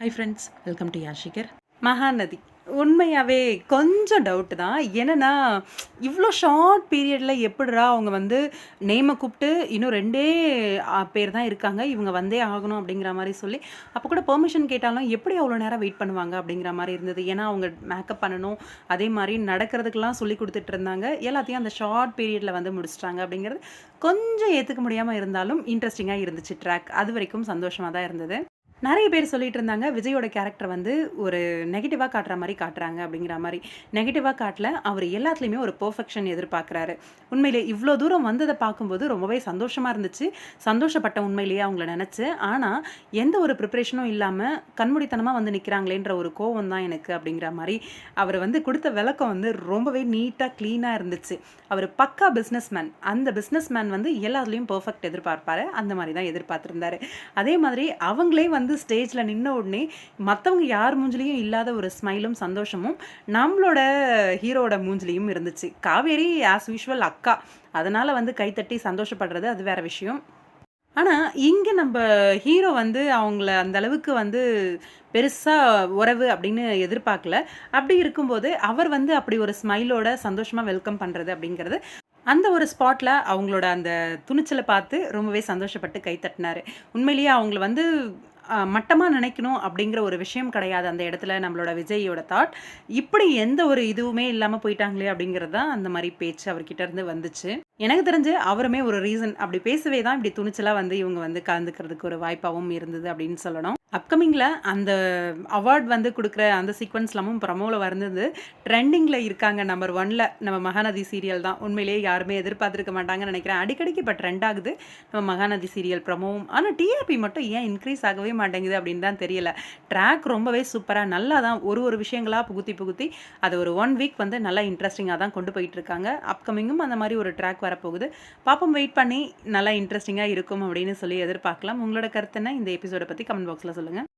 High friends welcome to யாஷிகர் மகாநதி உண்மையாகவே கொஞ்சம் டவுட்டு தான். என்னென்னா இவ்வளோ ஷார்ட் பீரியடில் எப்படிரா அவங்க வந்து நேமை கூப்பிட்டு இன்னும் ரெண்டே பேர் தான் இருக்காங்க. இவங்க வந்தே ஆகணும் அப்படிங்கிற மாதிரி சொல்லி அப்போ கூட பெர்மிஷன் கேட்டாலும் எப்படி அவ்வளோ நேரம் வெயிட் பண்ணுவாங்க அப்படிங்கிற மாதிரி இருந்தது. ஏன்னா அவங்க மேக்கப் பண்ணணும் அதே மாதிரி நடக்கிறதுக்கெலாம் சொல்லி கொடுத்துட்டு இருந்தாங்க. எல்லாத்தையும் அந்த ஷார்ட் பீரியடில் வந்து முடிச்சிட்டாங்க அப்படிங்கிறது கொஞ்சம் ஏற்றுக்க முடியாமல் இருந்தாலும் இன்ட்ரெஸ்டிங்காக இருந்துச்சு ட்ராக் அது வரைக்கும் சந்தோஷமாக தான் இருந்தது. நிறைய பேர் சொல்லிட்டு இருந்தாங்க விஜயோட கேரக்டர் வந்து ஒரு நெகட்டிவாக காட்டுற மாதிரி காட்டுறாங்க அப்படிங்கிற மாதிரி. நெகட்டிவாக காட்டல அவர் எல்லாத்துலேயுமே ஒரு பர்ஃபெக்ஷன் எதிர்பார்க்குறாரு. உண்மையிலே இவ்வளோ தூரம் வந்ததை பார்க்கும்போது ரொம்பவே சந்தோஷமாக இருந்துச்சு. சந்தோஷப்பட்ட உண்மையிலேயே அவங்கள நினச்சி ஆனால் எந்த ஒரு ப்ரிப்ரேஷனும் இல்லாமல் கண்மூடித்தனமாக வந்து நிற்கிறாங்களேன்ற ஒரு கோவம் தான் எனக்கு அப்படிங்கிற மாதிரி அவர் வந்து கொடுத்த விளக்கம் வந்து ரொம்பவே நீட்டாக க்ளீனாக இருந்துச்சு. அவர் பக்கா பிஸ்னஸ்மேன் அந்த பிஸ்னஸ்மேன் வந்து எல்லாத்துலேயும் பர்ஃபெக்ட் எதிர்பார்ப்பார். அந்த மாதிரி தான் எதிர்பார்த்துருந்தாரு. அதே மாதிரி அவங்களே வந்து ஸ்டேஜில் நின்ன உடனே மற்றவங்க யார் மூஞ்சிலையும் இல்லாத ஒரு ஸ்மைலும் சந்தோஷமும் நம்மளோட ஹீரோட மூஞ்சிலையும் இருந்துச்சு. காவேரி ஆஸ் யூஷுவல் அக்கா. அதனால் வந்து கைத்தட்டி சந்தோஷப்படுறது அது வேற விஷயம். ஆனால் இங்கே நம்ம ஹீரோ வந்து அவங்கள அந்த அளவுக்கு வந்து பெருசாக உறவு அப்படின்னு எதிர்பார்க்கல. அப்படி இருக்கும்போது அவர் வந்து அப்படி ஒரு ஸ்மைலோட சந்தோஷமாக வெல்கம் பண்ணுறது அப்படிங்கிறது அந்த ஒரு ஸ்பாட்டில் அவங்களோட அந்த துணிச்சலை பார்த்து ரொம்பவே சந்தோஷப்பட்டு கை தட்டினாரு. உண்மையிலேயே அவங்கள வந்து மட்டமாக நினைக்கணும் அப்படிங்கிற ஒரு விஷயம் கிடையாது அந்த இடத்துல நம்மளோட விஜயோட தாட் இப்படி எந்த ஒரு இதுவுமே இல்லாமல் போயிட்டாங்களே அப்படிங்கிறது தான் அந்த மாதிரி பேச்சு அவர்கிட்ட இருந்து வந்துச்சு. எனக்கு தெரிஞ்சு அவருமே ஒரு ரீசன் அப்படி பேசவே தான் இப்படி துணிச்சலாக வந்து இவங்க வந்து கலந்துக்கிறதுக்கு ஒரு வாய்ப்பாகவும் இருந்தது அப்படின்னு சொல்லணும். அப்கமிங்கில் அந்த அவார்ட் வந்து கொடுக்குற அந்த சீக்வன்ஸ்லாமும் ப்ரமோவில் வந்தது ட்ரெண்டிங்கில் இருக்காங்க நம்பர் ஒனில் நம்ம மகாநதி சீரியல் தான். உண்மையிலேயே யாருமே எதிர்பார்த்துருக்க மாட்டாங்கன்னு நினைக்கிறேன். அடிக்கடிக்கு இப்போ ட்ரெண்ட் ஆகுது. நம்ம மகாநதி சீரியல் ப்ரமோவும் ஆனால் டிஆர்பி மட்டும் ஏன் இன்க்ரீஸ் ஆகவே மாட்டேங்குது அப்படின்னு தான் தெரியல. ட்ராக் ரொம்பவே சூப்பராக நல்லா தான் ஒரு ஒரு விஷயங்களாக புகுத்தி புகுத்தி அதை ஒரு ஒன் வீக் வந்து நல்லா இன்ட்ரெஸ்டிங்காக தான் கொண்டு போயிட்டு இருக்காங்க. அப்கமிங்கும் அந்த மாதிரி ஒரு ட்ராக் வரப்போகுது. பாப்போம் வெயிட் பண்ணி நல்லா இன்ட்ரெஸ்டிங்காக இருக்கும் அப்படின்னு சொல்லி எதிர்பார்க்கலாம். உங்களோட கருத்து என்ன இந்த எபிசோடை பற்றி கமெண்ட் பாக்ஸில் சொல்லுங்கள்